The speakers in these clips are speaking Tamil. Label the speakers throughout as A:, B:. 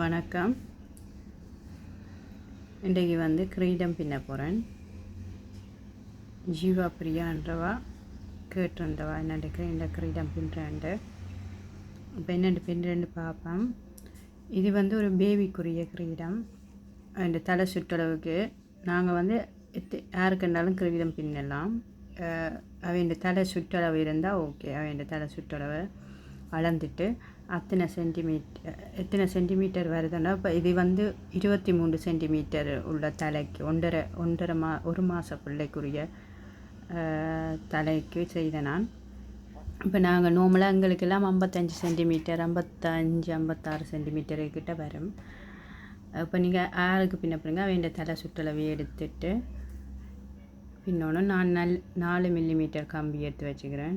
A: வணக்கம். இன்றைக்கு வந்து கிரீடம் பின்ன போகிறேன் ஜீவா பிரியான்றவா கேட்டிருந்தவா என்னண்டு இந்த கிரீடம் பின்னுறேன்ட்டு இப்போ என்னென்று பின்னுறேன்னு பார்ப்போம். இது வந்து ஒரு பேபிக்குரிய கிரீடம். அந்த தலை சுற்றளவுக்கு நாங்கள் வந்து எத்து யாருக்குண்டாலும் கிரீடம் பின்னலாம். அவன் தலை சுற்றளவு இருந்தால் ஓகே அவன் தலை சுற்றளவை அளந்துட்டு அத்தனை சென்டிமீட்டர் எத்தனை சென்டிமீட்டர் வருதுன்னா இப்போ இது வந்து இருபத்தி மூணு சென்டிமீட்டர் உள்ள தலைக்கு ஒன்றரை ஒன்றரை மா ஒரு மாத பிள்ளைக்குரிய தலைக்கு செய்த நான். இப்போ நாங்கள் நோமலாக எங்களுக்கெல்லாம் ஐம்பத்தஞ்சு சென்டிமீட்டர் ஐம்பத்தஞ்சு ஐம்பத்தாறு சென்டிமீட்டர் கிட்ட வரும். இப்போ நீங்கள் ஆறுக்கு பின்ன பிறங்க அவன் தலை சுற்றளவை எடுத்துட்டு பின்னொன்று நான் நல் நாலு மில்லிமீட்டர் கம்பி எடுத்து வச்சுக்கிறேன்.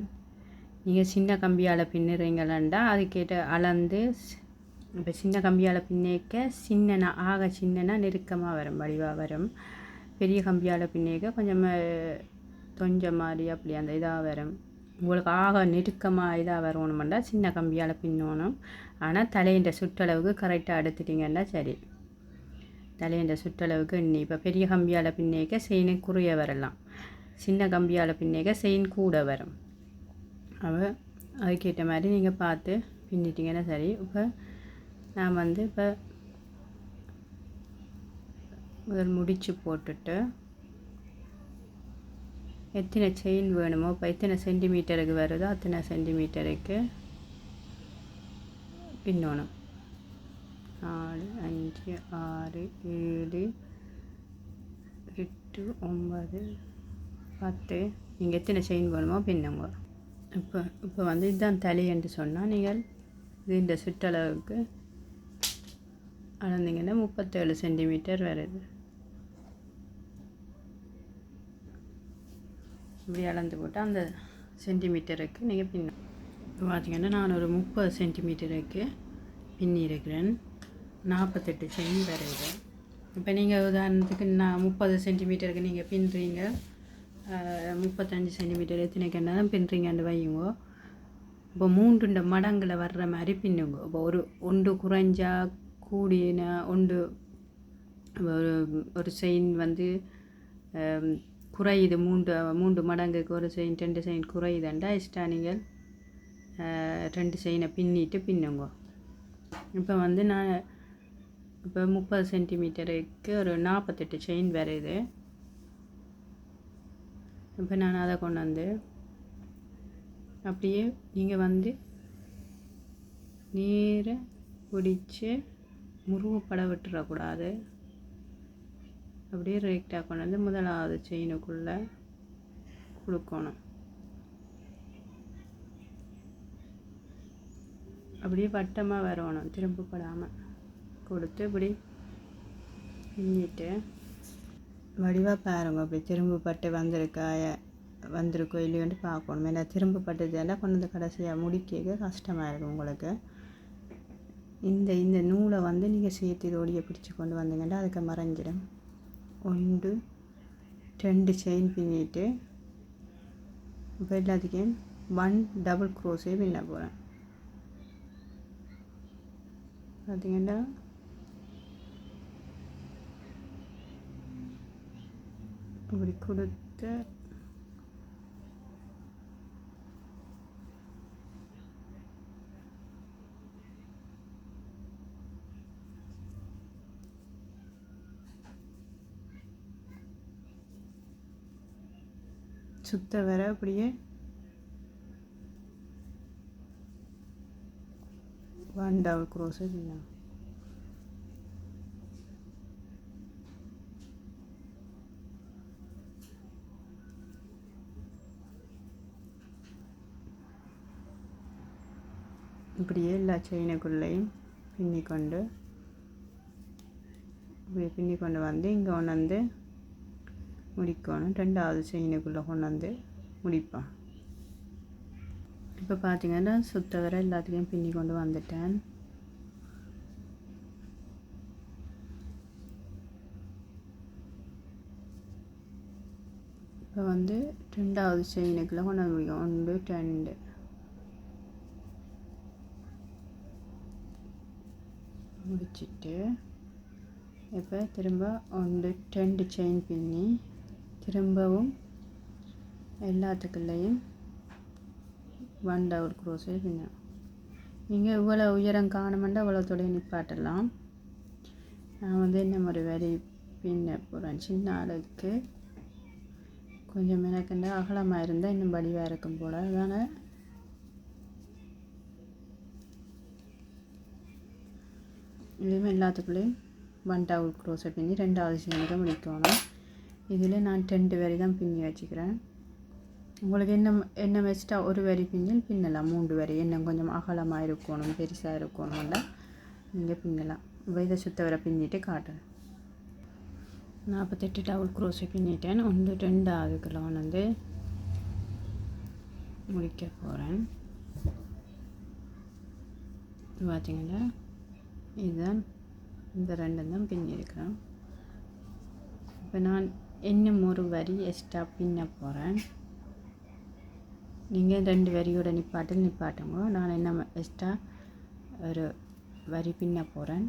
A: நீங்கள் சின்ன கம்பியால் பின்னுறீங்களா அதுக்கேட்ட அளந்து இப்போ சின்ன கம்பியால் பின்னேக்க சின்னனா ஆக சின்னனா நெருக்கமாக வரும் வடிவாக வரும். பெரிய கம்பியால் பின்னேக்க கொஞ்சம் தொஞ்ச மாதிரி அப்படி அந்த இதாக வரும். உங்களுக்கு ஆக நெருக்கமாக இதாக வரணுமெண்டா சின்ன கம்பியால் பின்னணும். ஆனால் தலையின்ற சுற்றளவுக்கு கரெக்டாக எடுத்துட்டிங்கன்னா சரி. தலையின்ற சுற்றளவுக்கு இன்னி இப்போ பெரிய கம்பியால் பின்னேக்க செயின் குறைய வரலாம். சின்ன கம்பியால் பின்னேக்க செயின் கூட வரும். அப்போ அதுக்கேற்ற மாதிரி நீங்கள் பார்த்து பின்னிட்டிங்கன்னா சரி. இப்போ நான் வந்து இப்போ முதல் முடிச்சு போட்டுட்டு எத்தனை செயின் வேணுமோ இப்போ எத்தனை சென்டிமீட்டருக்கு வருதோ அத்தனை சென்டிமீட்டருக்கு பின்னணும். நாலு அஞ்சு ஆறு ஏழு எட்டு ஒம்பது பத்து. நீங்கள் எத்தனை செயின் வேணுமோ பின்னுங்க. இப்போ இப்போ வந்து இதுதான் தலை என்று சொன்னால் நீங்கள் இந்த சுற்றளவுக்கு அளந்தீங்கன்னா முப்பத்தேழு சென்டிமீட்டர் வருது. இப்படி அளந்து போட்டு அந்த சென்டிமீட்டருக்கு நீங்கள் பின்ன இப்போ பார்த்தீங்கன்னா நான் ஒரு முப்பது சென்டிமீட்டருக்கு பின்னி இருக்கிறேன். நாற்பத்தெட்டு செயின் வரைகிறேன் இப்போ நீங்கள் உதாரணத்துக்கு நான் முப்பது சென்டிமீட்டருக்கு நீங்கள் பின்னுறீங்க. முப்பத்தஞ்சு சென்டிமீட்டர் எத்தனை கண்ணா தான் பின்னுறீங்கன்னு வையுங்கோ இப்போ மூன்றுண்ட மடங்கில் வர்ற மாதிரி பின்னுங்க. இப்போ ஒரு ஒன்று குறைஞ்சா கூடின ஒன்று ஒரு ஒரு செயின் வந்து குறையுது மூன்று மூன்று மடங்குக்கு ஒரு செயின் ரெண்டு செயின் குறையுதுண்டா எக்ஸ்ட்ரா நீங்கள் ரெண்டு செயினை பின்னிட்டு பின்னுங்க. இப்போ வந்து நான் இப்போ முப்பது சென்டிமீட்டருக்கு ஒரு நாற்பத்தெட்டு செயின் வருது. இப்போ நான் அதை கொண்டு வந்து அப்படியே நீங்கள் வந்து நேர பிடிச்சி முருகப்பட விட்டுறக்கூடாது. அப்படியே ரைட்டாக கொண்டு வந்து முதலாவது செயினுக்குள்ளே கொடுக்கணும். அப்படியே வட்டமாக வரணும் திரும்பப்படாமல் கொடுத்து இப்படி பின்னிட்டு வடிவாக பாருங்க. அப்படி திரும்பப்பட்டு வந்திருக்கா வந்திருக்கோ இல்லையோன்ட்டு பார்க்கணும். ஏன்னா திரும்பப்பட்டதுன்னா கொண்டு வந்து கடைசியாக முடிக்க கஷ்டமாக இருக்கும் உங்களுக்கு. இந்த இந்த நூலை வந்து நீங்கள் சேர்த்து இதோடைய பிடிச்சி கொண்டு வந்தீங்கன்னா அதுக்கு மறைஞ்சிடும். ஒன்று ரெண்டு செயின் பின்னிட்டு இப்போ எல்லாத்துக்கும் ஒன் டபுள் க்ரோஸே பின்ன போகிறேன் பார்த்தீங்கன்னா இப்படி கொடுத்து சுத்த வர அப்படியே ஒன் டபுள் க்ரோஸ் செய்யணும் இப்படியே எல்லா செயினுக்குள்ளேயும் பின்னி கொண்டு இப்படி பின்னி கொண்டு வந்து இங்கே கொண்டு வந்து முடிக்கணும். ரெண்டாவது செயினுக்குள்ளே கொண்டு வந்து முடிப்பான் இப்போ பார்த்தீங்கன்னா சுத்த வர எல்லாத்தையும் பின்னி கொண்டு வந்துட்டேன். இப்போ வந்து ரெண்டாவது செயினுக்குள்ளே கொண்டு வந்து முடிக்கும் ஒன்று ரெண்டு. முடிச்சிட்டு இப்போ திரும்ப ஒன்று ரெண்டு செயின் பின்னி திரும்பவும் எல்லாத்துக்குள்ளேயும் ஒன் டபுள் குரோஸே பின்னணும் நீங்கள் இவ்வளோ உயரம் காணமெண்டா இவ்வளோ தொடைய நிப்பாட்டலாம். நான் வந்து என்ன ஒரு வரி பின்ன போகிறேன் சின்ன ஆளுக்கு கொஞ்சம் மெனக்கண்ட அகலமாக இருந்தால் இன்னும் வடிவாக இருக்கும் போல். அதனால் இதுவும் எல்லாத்துக்குள்ளேயும் ஒன் டவுல் க்ரோஸை பின்னி ரெண்டாவது சேர்ந்து முடிக்கணும். இதில் நான் ரெண்டு வரி தான் பின்னி வச்சுக்கிறேன். உங்களுக்கு என்ன என்ன வச்சுட்டா ஒரு வரி பின்னல் பின்னலாம். மூன்று வரி என்ன கொஞ்சம் அகலமாக இருக்கணும் பெருசாக இருக்கணும்ல நீங்கள் பின்னலாம். இதை சுத்த வர பின்னிட்டு காட்டுறேன். நாற்பத்தெட்டு டவுல் க்ரோஸை பின்னிட்டேன். ஒன்று ரெண்டாவது கிலோ வந்து முடிக்க போகிறேன் பார்த்தீங்கன்னா இதுதான் இந்த ரெண்டும் தான் பின்னிருக்கிறேன் இப்போ நான் இன்னும் ஒரு வரி எக்ஸ்ட்ரா பின்ன போகிறேன் நீங்கள் ரெண்டு வரியோட நிப்பாட்டில் நிப்பாட்டுங்க. நான் என்ன எக்ஸ்ட்ரா ஒரு வரி பின்ன போகிறேன்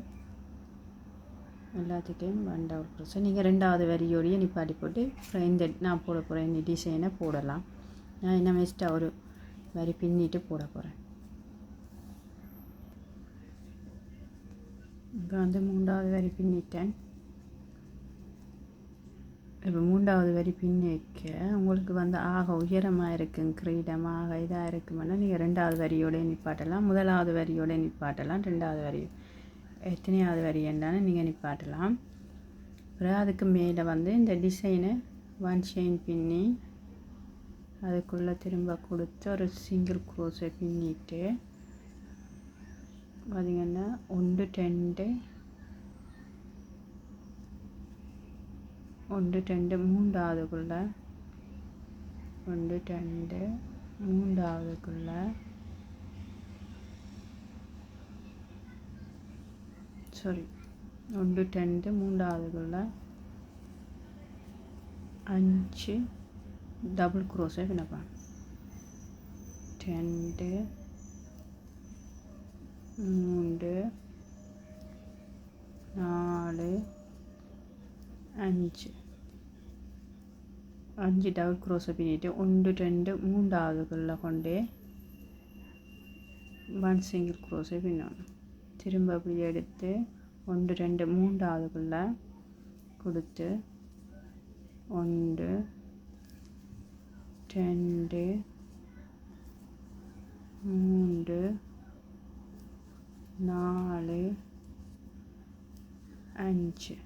A: எல்லாத்துக்கும் ஒன் டவர் நீங்கள் ரெண்டாவது வரியோடையே நிப்பாட்டி போட்டு இந்த நான் போட போகிறேன் இந்த டிசைனை போடலாம். நான் என்ன எக்ஸ்ட்ரா ஒரு வரி பின்னிட்டு போட போகிறேன் இப்போ வந்து மூன்றாவது வரி பின்னிட்டேன். இப்போ மூன்றாவது வரி பின்னிக்க உங்களுக்கு வந்து ஆக உயரமாக இருக்குங்க கிரீடம் ஆக இதாக இருக்குமென்னா நீங்கள் ரெண்டாவது வரியோட நிப்பாட்டலாம் முதலாவது வரியோடய நிப்பாட்டலாம் ரெண்டாவது வரி எத்தனையாவது வரி என்னன்னு நீங்கள் நிப்பாட்டலாம். அப்புறம் அதுக்கு மேலே வந்து இந்த டிசைனை ஒன் செயின் பின்னி அதுக்குள்ளே திரும்ப கொடுத்து ஒரு சிங்கிள் க்ரோஸை பின்னிட்டு பார்த்திங்கன்னா ஒன்று ரெண்டு. ஒன்று ரெண்டு மூன்றாவதுக்குள்ள. ஒன்று ரெண்டு மூன்றாவதுக்குள்ள. சாரி ஒன்று ரெண்டு மூன்றாவதுக்குள்ள. அஞ்சு டபுள் குரோஸை பின்னப்பான் ரெண்டு மூன்று நாலு அஞ்சு. அஞ்சு டபுள் க்ரோஸை பின்னிட்டு ஒன்று ரெண்டு மூன்றாவதுக்குள்ளே கொண்டு ஒன் சிங்கிள் க்ரோஸை பின்னணும். திரும்ப அப்படி எடுத்து ஒன்று ரெண்டு மூன்றாவதுக்குள்ளே கொடுத்து ஒன்று ரெண்டு மூன்று நாலு அஞ்சு.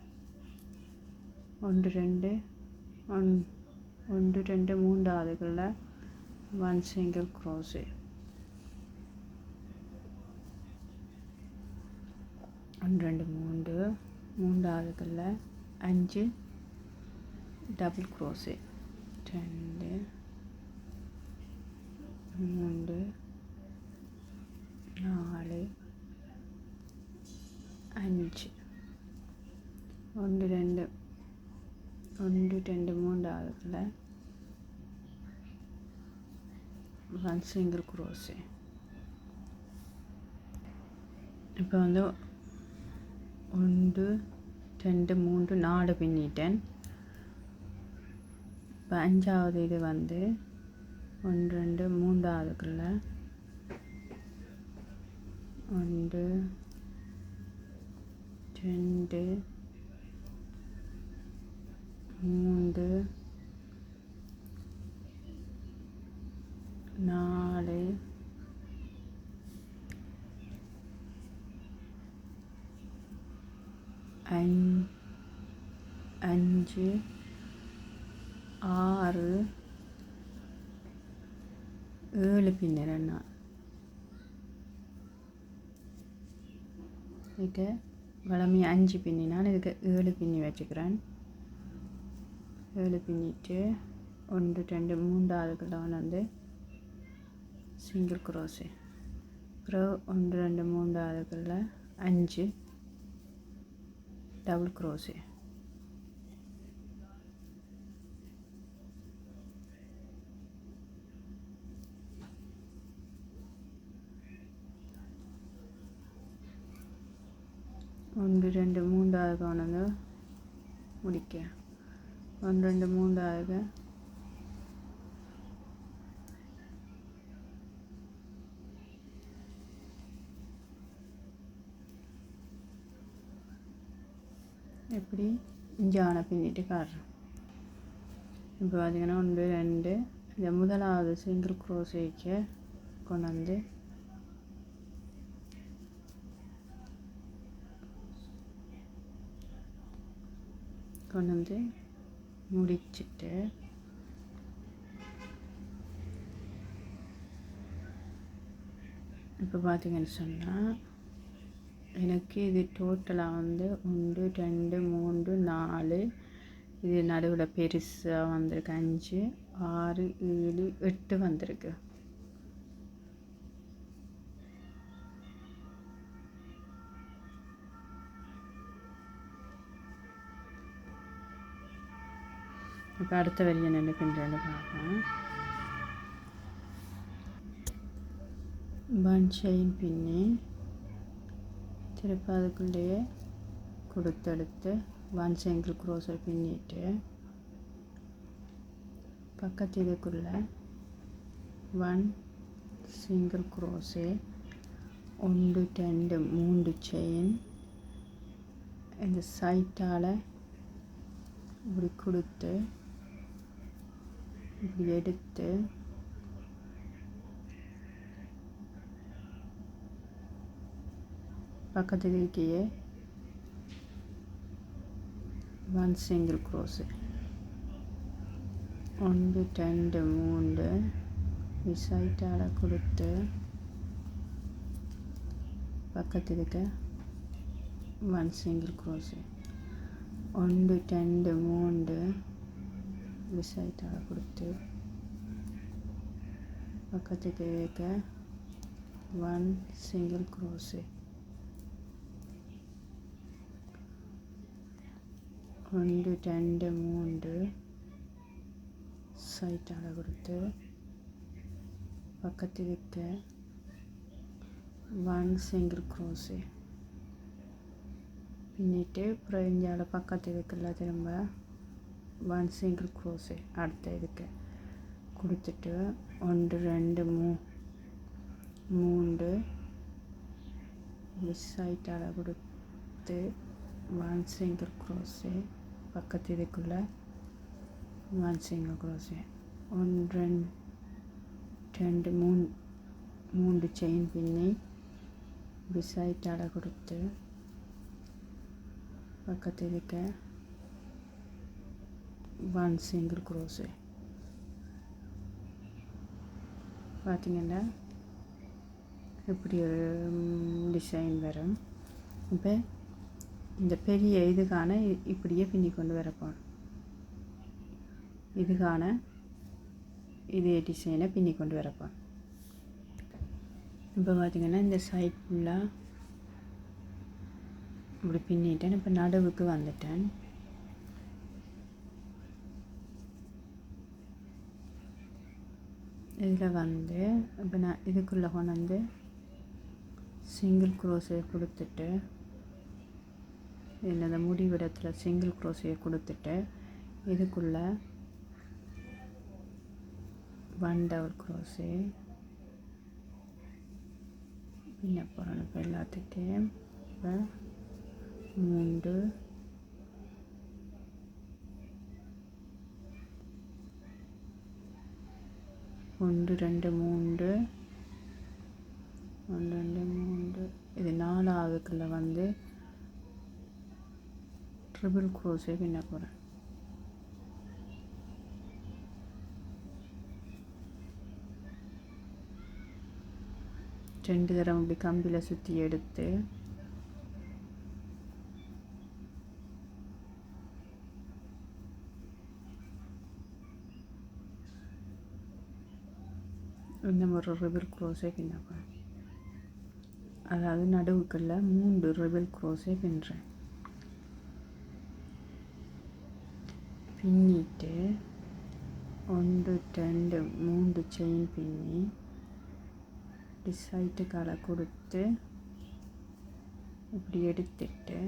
A: ஒன்று ரெண்டு. ஒன் ஒன்று ரெண்டு மூன்றாவதுகளில் ஒன் சிங்கிள் க்ரோஸு ஒன்று ரெண்டு மூன்று. மூன்றாவதுகளில் அஞ்சு டபுள் க்ரோஸு ரெண்டு மூன்று நாலு அஞ்சு ஒன்று ரெண்டு ஒன்று ரெண்டு மூன்றாவதுல ஒன் சிங்கிள் குரோஸு இப்போ வந்து ஒன்று ரெண்டு மூன்று நாலு பின்னிட்டேன் இப்போ அஞ்சாவது இது வந்து ஒன்று ரெண்டு மூன்றாவதுக்குள்ள ஒன்று ரெண்டு மூன்று நாலு அஞ்சு ஆறு ஏழு பின்னர் என்ன இதுக்கு வளமை அஞ்சு பின்னினால் இதுக்கு ஏழு பின்னி வச்சுக்கிறேன். ஏழு பின்னிட்டு ஒன்று ரெண்டு மூன்றாவதுக்குள்ள வந்து சிங்கிள் க்ரோஸு அப்புறம் ஒன்று ரெண்டு மூன்றாவதுக்குள்ள அஞ்சு டபுள் க்ரோஸு ஒன்று ரெண்டு மூன்றாவது கொண்டு முடிக்க. ஒன்று ரெண்டு மூன்றாவது எப்படி? ஜானை பின்னிட்டு காட்டுறேன் இப்போ பார்த்தீங்கன்னா ஒன்று ரெண்டு இந்த முதலாவது சிங்கிள் குரோசேக்கு கொண்டு வந்து கொண்டு வந்து முடிச்சிட்டு இப்போ பார்த்தீங்கன்னு சொன்னால் எனக்கு இது டோட்டலாக வந்து ஒன்று ரெண்டு மூன்று நாலு இது நடுவில் பெருசாக வந்திருக்கு அஞ்சு ஆறு ஏழு எட்டு வந்திருக்கு இப்போ அடுத்த வரி என்ன பின்னுறேன்னு பார்ப்போம். பன்ஷையின் பின்னே பின்னி அதுக்குள்ளேயே கொடுத்தெடுத்து ஒன் சைங்கிள் க்ரோஸர் பின்னிட்டு பக்கத்து இதுக்குள்ளே ஒன் சிங்கிள் க்ரோஸே ஒன்று ரெண்டு மூன்று செயின் இந்த சைட்டால் இப்படி கொடுத்து இப்படி எடுத்து பக்கத்தில் இருக்கையே ஒன் சிங்கிள் க்ரோஸு ஒன்று ரெண்டு மூன்று சைட்டால் கொடுத்து பக்கத்தில் இருக்க ஒன் சிங்கிள் க்ரோஸு ஒன்று ரெண்டு மூன்று மிஸ் விசைட்டால் கொடுத்து பக்கத்துக்கு வைக்க ஒன் சிங்கிள் க்ரோஸு ஒன்று ரெண்டு மூன்று சைட்டால் கொடுத்து பக்கத்து வைக்க ஒன் சிங்கிள் க்ரோஸு பின்னிட்டு அப்புறம் இந்தியாவில் பக்கத்து இதுக்குள்ள திரும்ப ஒன் சிங்கிள் க்ரோஸு அடுத்த இதுக்கு கொடுத்துட்டு ஒன்று ரெண்டு மூ மூன்று. மிஸ் ஆகிட்டால கொடுத்து ஒன் சிங்கிள் க்ரோஸு பக்கத்து இதுக்குள்ளே ஒன் சிங்கிள் க்ரோஸு ஒன்று ரெண்டு ரெண்டு மூணு மூன்று செயின் பின்னி மிஸ் ஆகிட்டால கொடுத்து பக்கத்து இதுக்கு one சிங்கிள் க்ரோஸு பார்த்தீங்கன்னா இப்படி ஒரு டிசைன் வரும். இப்போ இந்த பெரிய இதுக்கான இப்படியே பின்னி கொண்டு வரப்போம் இதுக்கான இதே டிசைனை பின்னி கொண்டு வரப்போம் இப்போ பார்த்தீங்கன்னா இந்த சைட் ஃபுல்லாக இப்படி பின்னிட்டேன். இப்போ நடுவுக்கு வந்துட்டேன். இதில் வந்து இப்போ நான் இதுக்குள்ளே கொண்டு வந்து சிங்கிள் க்ரோஸை கொடுத்துட்டு இதில் அந்த முடிவிடத்தில் சிங்கிள் க்ரோஸையை கொடுத்துட்டு இதுக்குள்ளே ஒன் டபுள் க்ரோஸே பின்ன போகிறோம் இப்போ எல்லாத்துட்டையும் இப்போ மூன்று ஒன்று ரெண்டு மூன்று. ஒன்று ரெண்டு மூன்று. இது நாலாவதுக்குள்ள வந்து ட்ரிபிள் க்ரோஸே பின்ன போகிறேன் ரெண்டு தரம் இப்படி கம்பியில் சுற்றி எடுத்து இந்த மாதிரி ரிபிள் க்ரோஸே பின்னப்பேன் அதாவது நடுவுக்குள்ள மூன்று ரிபிள் க்ரோஸே பின்னுறேன் பின்னிட்டு ஒன்று ரெண்டு மூன்று செயின் பின்னி டிசைட்டு களை கொடுத்து இப்படி எடுத்துட்டு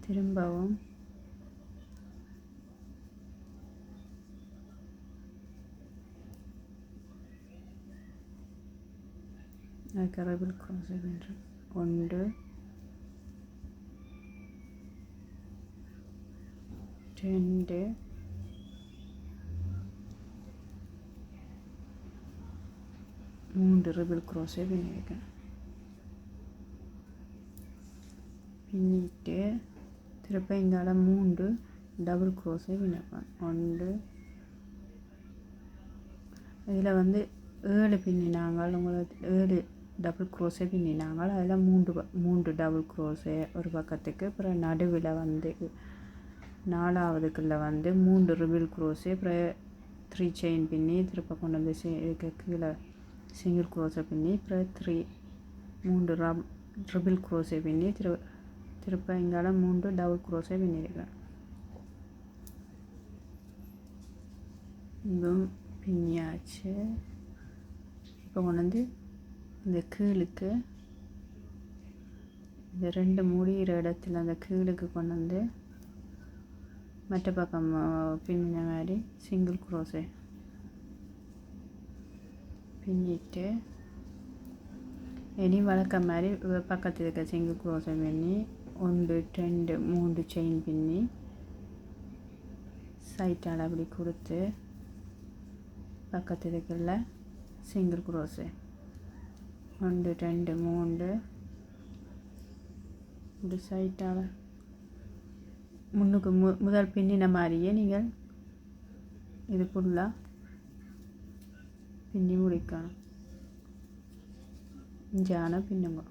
A: திரும்பவும் கரபிள் cross என்று ஒன்று ரெண்டு மூன்று ரிபிள் க்ரோஸே பின்னிருக்கேன் பின்னிட்டு திருப்ப இங்கால மூன்று டபுள் க்ரோஸே பின்னிருப்பேன் ஒன்று இதில் வந்து ஏழு பின்னினாங்கள் உங்களுக்கு ஏழு டபுள் க்ரோஸே பின்னினாங்க. அதில் மூன்று மூன்று டபுள் க்ரோஸே ஒரு பக்கத்துக்கு அப்புறம் நடுவில் வந்து நாலாவதுக்குள்ள வந்து மூன்று ரிபிள் க்ரோஸு அப்புறம் த்ரீ செயின் பின்னி திருப்ப கொண்டு வந்து இதுக்கு கீழே சிங்கிள் க்ரோஸை பின்னி அப்புறம் த்ரீ மூன்று ரப் ட்ரிபிள் க்ரோஸை பின்னி திரு திருப்ப இங்கால மூன்று டபுள் க்ரோஸை பின்னிருக்கேன். இதுவும் பின்னியாச்சு. இப்போ கொண்டு வந்து இந்த கீழுக்கு இந்த ரெண்டு முடிகிற இடத்துல அந்த கீழுக்கு கொண்டு வந்து மற்ற பக்கம் அஹ், பின்னின மாதிரி சிங்கிள் க்ரோஸே பின்னிட்டு இனி வளர்க்க மாதிரி பக்கத்தில் இருக்க சிங்கிள் க்ரோஸை பின்னி ஒன்று ரெண்டு மூன்று செயின் பின்னி சைட்டால் அப்படி கொடுத்து பக்கத்தில் இருக்கல சிங்கிள் க்ரோஸு ஒன்று ரெண்டு மூன்று. இப்படி சைட்டால். முன்னுக்கு மு முதல் பின்னின மாதிரியே நீங்கள் இது ஃபுல்லாக பின்னி முடிக்கணும். ஜான பின்னுங்க.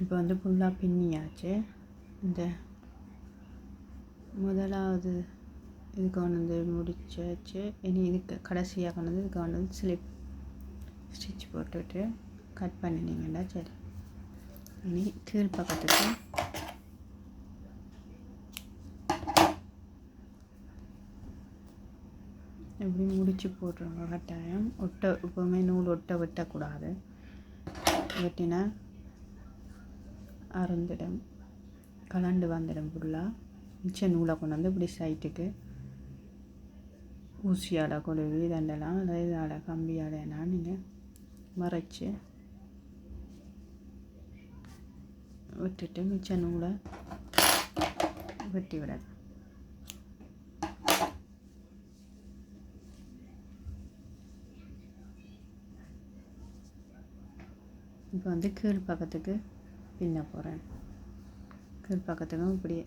A: இப்போ வந்து ஃபுல்லாக பின்னியாச்சு. இந்த முதலாவது இதுக்கு கொண்டு வந்து முடிச்சாச்சு. இனி இதுக்கு கடைசியாக கொண்டு வந்து இதுக்கு கொண்டு வந்து ஸ்லிப் ஸ்டிச் போட்டுவிட்டு கட் பண்ணினீங்கன்னா சரி. இனி கீழ் பக்கத்துக்கு இப்படி முடிச்சு போட்டுருங்க கட்டாயம். ஒட்ட எப்போவுமே நூல் ஒட்ட வெட்டக்கூடாது. வெட்டினா அருந்திடும் கலண்டு வந்துடும் ஃபுல்லாக மிச்ச நூலை கொண்டு வந்து இப்படி சைட்டுக்கு ஊசியால் கொழுவி தண்டலாம் அதாவது இதால் கம்பியாலனா நீங்கள் மறைச்சி விட்டுட்டு மிச்ச நூலை வெட்டி விடணும் இப்போ வந்து கீழ் பக்கத்துக்கு பின்ன போகிறேன் கீழ் பக்கத்துக்கும் இப்படி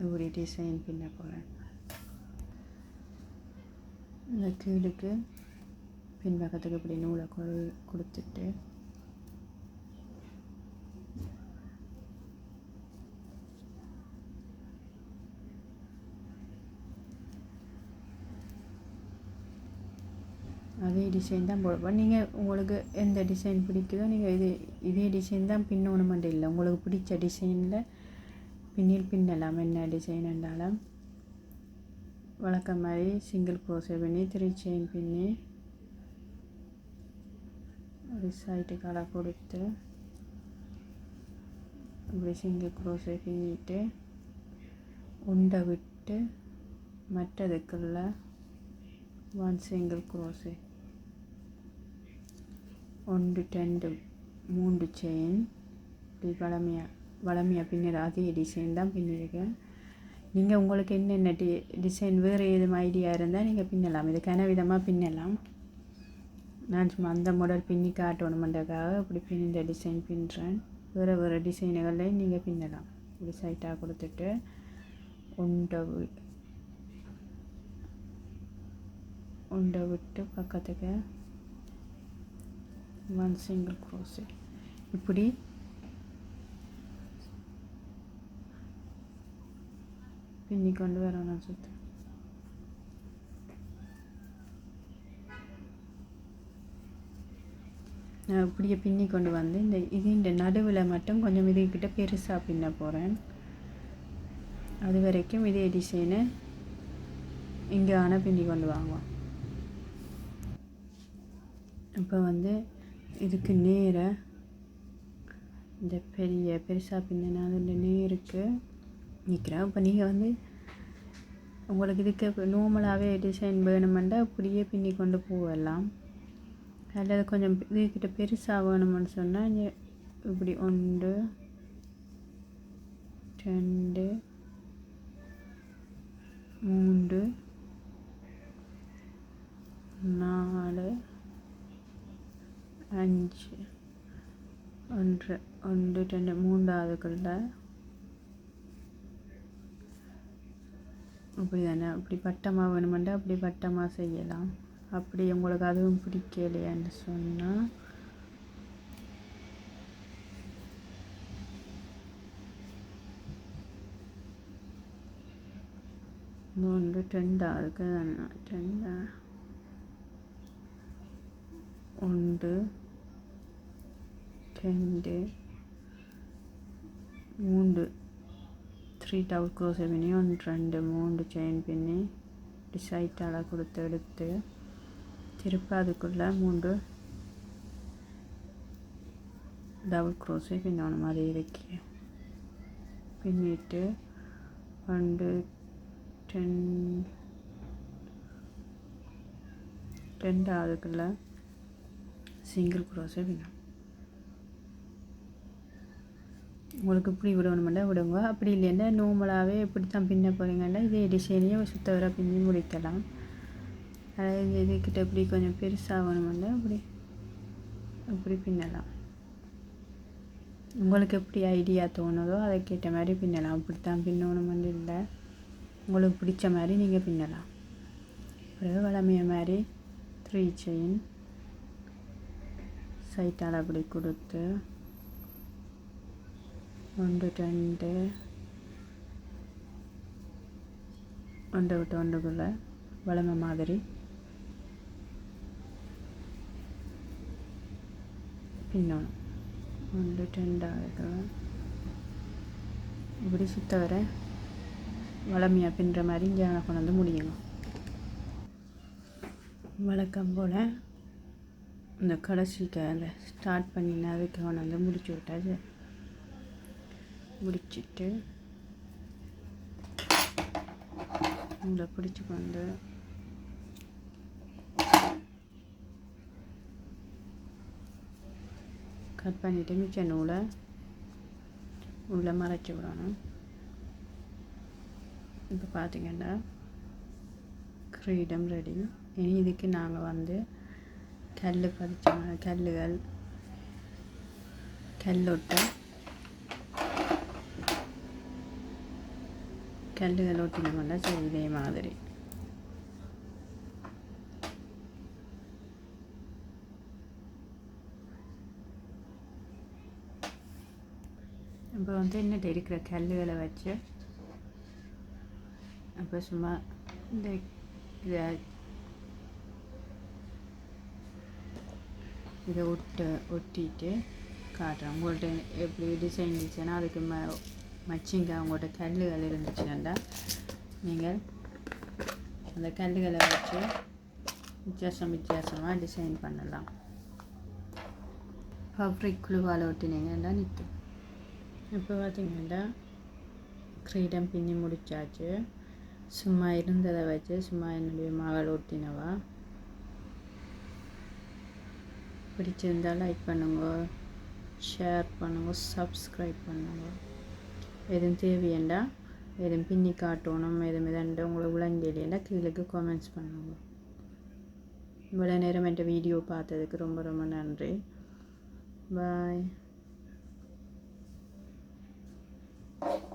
A: இப்படி டிசைன் பின்ன போகிறேன் இந்த கீழுக்கு பின்பக்கத்துக்கு இப்படி நூலை கொடு கொடுத்துட்டு. அதே டிசைன் தான் போடுவோம் நீங்கள் உங்களுக்கு எந்த டிசைன் பிடிக்குதோ நீங்கள் இது இதே டிசைன் தான் பின்னணுமெண்டு இல்லை. உங்களுக்கு பிடிச்ச டிசைனில் பின்னில் பின்னலாம். என்ன டிசைன் என்றாலும். வழக்கம் மாதிரி சிங்கிள் க்ரோஸை பண்ணி த்ரீ செயின் பின்னி ஒரு சைட்டு களை கொடுத்து இப்படி சிங்கிள் க்ரோஸை பின்னிட்டு உண்டை விட்டு மற்றதுக்குள்ள ஒன் சிங்கிள் க்ரோஸு ஒன்று ரெண்டு மூன்று செயின் இப்படி வளமையாக வளமையாக பின்னர் அதே டிசைன் தான் பின்னிருக்கேன் நீங்கள் உங்களுக்கு என்னென்ன டி டிசைன் வேறு எதுவும் ஐடியா இருந்தால் நீங்கள் பின்னலாம் இதுக்கான விதமாக பின்னலாம் நான் சும்மா அந்த மாடல் பின்னி காட்டணுமென்றக்காக இப்படி பின்னிற இந்த டிசைன் பின்னுறேன். வேறு வேறு டிசைனுகளையும் நீங்கள் பின்னலாம். இப்படி சைட்டாக கொடுத்துட்டு உண்டை வி- உண்டை விட்டு பக்கத்துக்கு ஒன் சிங்கிள் க்ரோஸு இப்படி பின்னி கொண்டு வரணும் சுற்றி இப்படியே பின்னி கொண்டு வந்து இந்த இது இந்த நடுவில் மட்டும் கொஞ்சம் இதுக்கிட்ட பெருசாக பின்ன போகிறேன் அது வரைக்கும் இதே டிசைனு இங்கே ஆனால் பின்னி கொண்டு வாங்குவோம் இப்போ வந்து இதுக்கு நேர இந்த பெரிய பெருசாக பின்னா நேருக்கு நிற்கிறேன் இப்போ நீங்கள் வந்து உங்களுக்கு இதுக்கு நார்மலாகவே டிசைன் வேணுமெண்டா அப்படியே பின்னி கொண்டு போகலாம். அல்லது கொஞ்சம் இதுக்கிட்ட பெருசாக வேணும்னு சொன்னால் இப்படி ஒன்று ரெண்டு மூன்று நாலு அஞ்சு ஒன்று ஒன்று ரெண்டு மூன்றாவதுக்குள்ள. அப்படி தானே அப்படி பட்டமாக வேணுமெண்டா அப்படி பட்டமாக செய்யலாம். அப்படி உங்களுக்கு அதுவும் பிடிக்கலையான்னு சொன்னால் ஒன்று ட்ரெண்டாக தானே ரெண்டா ஒன்று ரெண்டு மூன்று. த்ரீ டவுட் க்ரோஸ் பண்ணி ஒன்று ரெண்டு மூன்று செயின் பண்ணி டிசைட் சைட்டால் கொடுத்து எடுத்து திருப்ப அதுக்குள்ளே மூன்று டபுள் க்ரோஸே பின்னணும் அதே இறக்கி பின்னிட்டு ரெண்டு டென் ரெண்டாவதுக்குள்ள சிங்கிள் க்ரோஸே பின்னும் உங்களுக்கு இப்படி விடணுமெண்டா விடுங்க. அப்படி இல்லைன்னா நார்மலாகவே இப்படி தான் பின்ன போகிறீங்கன்னா இதே டிசைனையும் சுத்த வர பின்னி முடிக்கலாம். அதாவது இதுக்கிட்ட இப்படி கொஞ்சம் பெருசாக வேணுமெண்டா இப்படி இப்படி பின்னலாம். உங்களுக்கு எப்படி ஐடியா தோணுதோ அதுக்கேற்ற மாதிரி பின்னலாம். அப்படி தான் பின்னணுமெண்டு இல்லை. உங்களுக்கு பிடிச்ச மாதிரி நீங்கள் பின்னலாம். பிறகு வளமைய மாதிரி த்ரீ செயின் சைட்டால் அப்படி கொடுத்து ஒன்று ரெண்டு ஒன்று விட்டு ஒன்றுக்குள்ளே வளமை மாதிரி பின்னணும் ஒன்று ரெண்டாவது இப்படி சுத்த வர வளமையாக பின்னுற மாதிரி இங்கே கொண்டு வந்து முடியணும். வழக்கம் போல் இந்த கடைசிக்கு அந்த ஸ்டார்ட் பண்ணினா அதுக்கு கொண்டு வந்து முடிச்சு விட்டாச்சு. முடிச்சிட்டு உங்களை பிடிச்சி கொண்டு கட் பண்ணிவிட்டு மிச்ச நூலை உள்ளே மறைச்சி விடணும். இப்போ பார்த்தீங்கன்னா கிரீடம் ரெடி இனி இதுக்கு நாங்கள் வந்து கல் பதிச்சோம் கல்லுகள் கல்லொட்டை கல்லுகள் ஒட்டினோம்னா சரி இதே மாதிரி. இப்போ வந்து என்னட்ட இருக்கிற கல்லுகளை வச்சு அப்போ சும்மா இந்த இதை இதை ஒட்டு ஒட்டிட்டு காட்டுறேன். உங்கள்கிட்ட எப்படி டிசைன் இருந்துச்சுன்னா அதுக்கு ம மச்சிங்க உங்கள்கிட்ட கல்லுகள் இருந்துச்சுன்னா நீங்கள் அந்த கல்லுகளை வச்சு வித்தியாசம் வித்தியாசமாக டிசைன் பண்ணலாம். ஃபப்ரிக் குழுவால் ஒட்டினீங்கன்னா நிற்கும். இப்போ பார்த்தீங்கன்னா கிரீடம் பின்னி முடிச்சாச்சு சும்மா இருந்ததை வச்சு சும்மா என்னுடைய மகள் ஒட்டினவா பிடிச்சிருந்தா லைக் பண்ணுங்க ஷேர் பண்ணுங்க சப்ஸ்கிரைப் பண்ணுங்க எதுவும் தேவையண்டா எதுவும் பின்னி காட்டணும் எதுவும் எதாண்டு உங்களுக்கு விளங்கலையண்டா கீழே கமெண்ட்ஸ் பண்ணுங்க இவ்வளோ நேரம் என் வீடியோ பார்த்ததுக்கு ரொம்ப ரொம்ப நன்றி பாய் Thank you.